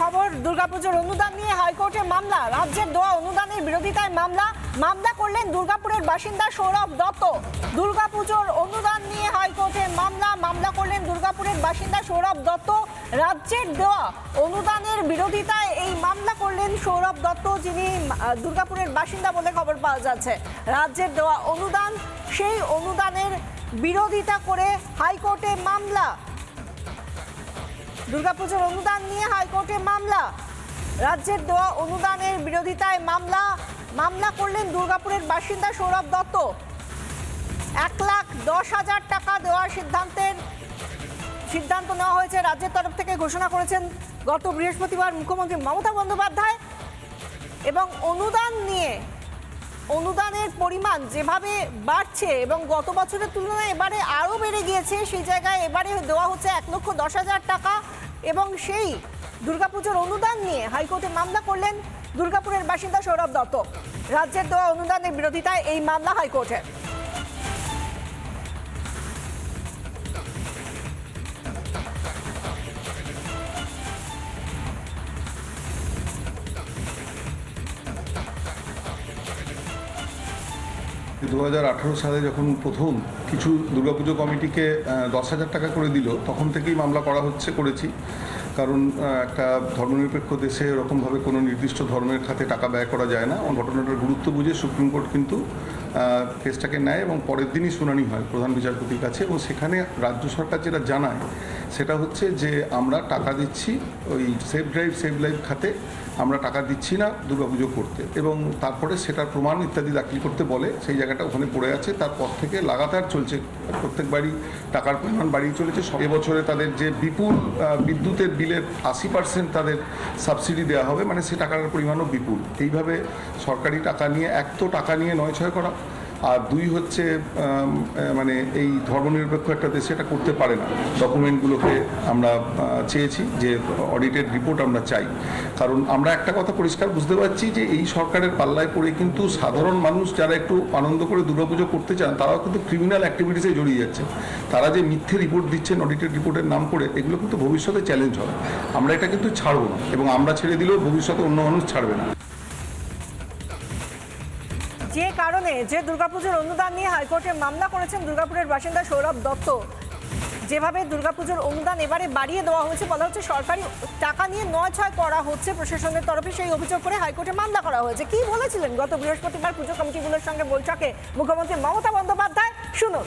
খবর, দুর্গাপুজোর অনুদান নিয়ে হাইকোর্টে মামলা। রাজ্যের দেওয়া অনুদানের বিরোধিতায় মামলা। মামলা করলেন দুর্গাপুরের বাসিন্দা সৌরভ দত্ত। দুর্গাপুজোর অনুদান নিয়ে হাইকোর্টে মামলা। মামলা করলেন দুর্গাপুরের বাসিন্দা সৌরভ দত্ত। রাজ্যের দেওয়া অনুদানের বিরোধিতায় এই মামলা করলেন সৌরভ দত্ত, যিনি দুর্গাপুরের বাসিন্দা বলে খবর পাওয়া যাচ্ছে। রাজ্যের দেওয়া অনুদান। সেই অনুদানের বিরোধিতা করে হাইকোর্টে মামলা। দুর্গাপুজোর অনুদান নিয়ে হাইকোর্টে মামলা। রাজ্যের দেওয়া অনুদানের বিরোধিতায় মামলা। মামলা করলেন দুর্গাপুরের বাসিন্দা সৌরভ দত্ত। এক লাখ দশ হাজার টাকা দেওয়ার সিদ্ধান্তের সিদ্ধান্ত নেওয়া হয়েছে রাজ্যের তরফ থেকে ঘোষণা করেছেন গত বৃহস্পতিবার মুখ্যমন্ত্রী মমতা বন্দ্যোপাধ্যায়। এবং অনুদান নিয়ে অনুদানের পরিমাণ যেভাবে বাড়ছে এবং গত বছরের তুলনায় এবারে আরও বেড়ে গিয়েছে, সেই জায়গায় এবারে দেওয়া হচ্ছে এক লক্ষ দশ হাজার টাকা এবং সেই দুর্গাপুজোর অনুদান নিয়ে হাইকোর্টে মামলা করলেন দুর্গাপুরের বাসিন্দা সৌরভ দত্ত। রাজ্যের দেওয়া অনুদানের বিরোধিতায় এই মামলা হাইকোর্টে দু হাজার আঠারো সালে যখন প্রথম কিছু দুর্গাপুজো কমিটিকে দশ হাজার টাকা করে দিল, তখন থেকেই মামলা করা হচ্ছে, করেছি। কারণ একটা ধর্মনিরপেক্ষ দেশে এরকমভাবে কোনো নির্দিষ্ট ধর্মের খাতে টাকা ব্যয় করা যায় না। ঘটনাটার গুরুত্ব বুঝে সুপ্রিম কোর্ট কিন্তু কেসটাকে নেয় এবং পরের দিনই শুনানি হয় প্রধান বিচারপতির কাছে এবং সেখানে রাজ্য সরকার যেটা জানায়, সেটা হচ্ছে যে আমরা টাকা দিচ্ছি, ওই সেফ ড্রাইভ সেভ লাইফ খাতে আমরা টাকা দিচ্ছি না দুর্গাপুজো করতে। এবং তারপরে সেটার প্রমাণ ইত্যাদি দাখিল করতে বলে, সেই জায়গাটা ওখানে পড়ে আছে। তারপর থেকে লাগাতার চলছে, প্রত্যেকবারই টাকার পরিমাণ বাড়িয়ে চলেছে। এবছরে তাদের যে বিপুল বিদ্যুতের বিলের আশি পার্সেন্ট তাদের সাবসিডি দেওয়া হবে মানে সে টাকার পরিমাণও বিপুল। এইভাবে সরকারি টাকা নিয়ে, এক তো টাকা নিয়ে নয় ছয় করা আর দুই হচ্ছে মানে এই ধর্মনিরপেক্ষ একটা দেশে এটা করতে পারে না। ডকুমেন্টগুলোকে আমরা চেয়েছি যে অডিটেড রিপোর্ট আমরা চাই। কারণ আমরা একটা কথা পরিষ্কার বুঝতে পারছি যে এই সরকারের পাল্লায় পড়ে কিন্তু সাধারণ মানুষ যারা একটু আনন্দ করে দুর্গাপুজো করতে চান, তারাও কিন্তু ক্রিমিনাল অ্যাক্টিভিটিসে জড়িয়ে যাচ্ছে। তারা যে মিথ্যে রিপোর্ট দিচ্ছেন অডিটেড রিপোর্টের নাম করে, এগুলো কিন্তু ভবিষ্যতে চ্যালেঞ্জ হবে। আমরা এটা কিন্তু ছাড়বো না এবং আমরা ছেড়ে দিলেও ভবিষ্যতে অন্য মানুষ ছাড়বে না। যে কারণে যে দুর্গাপুজোর অনুদান নিয়ে হাইকোর্টে মামলা করেছেন দুর্গাপুরের বাসিন্দা সৌরভ দত্ত। যেভাবে দুর্গাপুজোর অনুদান এবারে বাড়িয়ে দেওয়া হয়েছে, বলা হচ্ছে সরকারি টাকা নিয়ে নয় ছয় করা হচ্ছে প্রশাসনের তরফে। সেই অভিযোগ করে হাইকোর্টে মামলা করা হয়েছে। কি বলেছিলেন? গত বৃহস্পতিবার পুজো কমিটিগুলোর সঙ্গে বৈঠকে মুখ্যমন্ত্রী মমতা বন্দ্যোপাধ্যায়। শুনুন।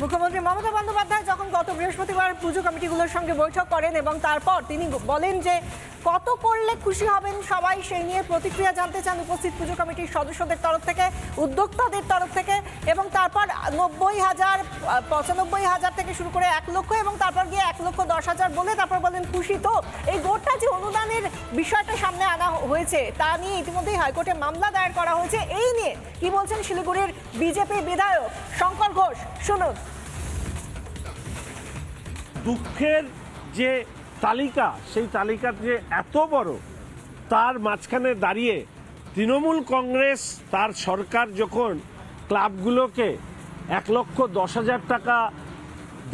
মুখ্যমন্ত্রী মমতা বন্দ্যোপাধ্যায় যখন গত বৃহস্পতিবার পুজো কমিটিগুলোর সঙ্গে বৈঠক করেন এবং তারপর তিনি বলেন যে কত করলে খুশি হবেন সবাই সেই নিয়ে প্রতিক্রিয়া জানতে চান উপস্থিত পুজো কমিটির সদস্যদের তরফ থেকে, উদ্যোক্তাদের তরফ থেকে এবং তারপর নব্বই হাজার, পঁচানব্বই হাজার থেকে শুরু করে এক লক্ষ এবং তারপর গিয়ে এক লক্ষ দশ হাজার বলে তারপর বলেন খুশি তো। এই গোটা যে বিষয়টা সামনে আনা হয়েছে, তা নিয়ে ইতিমধ্যেই হাইকোর্টে মামলা দায়ের করা হয়েছে। এই নিয়ে কি বলছেন শিলিগুড়ির বিজেপি বিধায়ক শঙ্কর ঘোষ? শুনুন। দুঃখের যে তালিকা, সেই তালিকার যে এত বড়, তার মাঝখানে দাঁড়িয়ে তৃণমূল কংগ্রেস, তার সরকার যখন ক্লাবগুলোকে এক লক্ষ দশ হাজার টাকা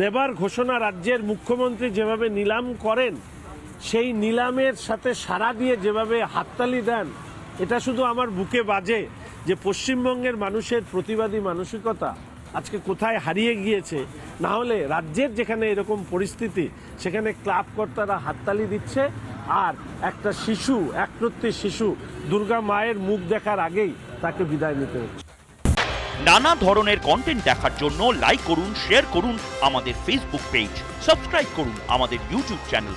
দেবার ঘোষণা রাজ্যের মুখ্যমন্ত্রী যেভাবে নিলাম করেন সেই নিলামের সাথে সাড়া দিয়ে যেভাবে হাততালি দেন, এটা শুধু আমার বুকে বাজে যে পশ্চিমবঙ্গের মানুষের প্রতিবাদী মানসিকতা আজকে কোথায় হারিয়ে গিয়েছে। না হলে রাজ্যের যেখানে এরকম পরিস্থিতি, সেখানে ক্লাব কর্তারা হাততালি দিচ্ছে আর একটা শিশু একরত্তি শিশু দুর্গা মায়ের মুখ দেখার আগেই তাকে বিদায় নিতে হচ্ছে। নানা ধরনের কন্টেন্ট দেখার জন্য লাইক করুন শেয়ার করুন আমাদের ফেসবুক পেজ সাবস্ক্রাইব করুন আমাদের ইউটিউব চ্যানেল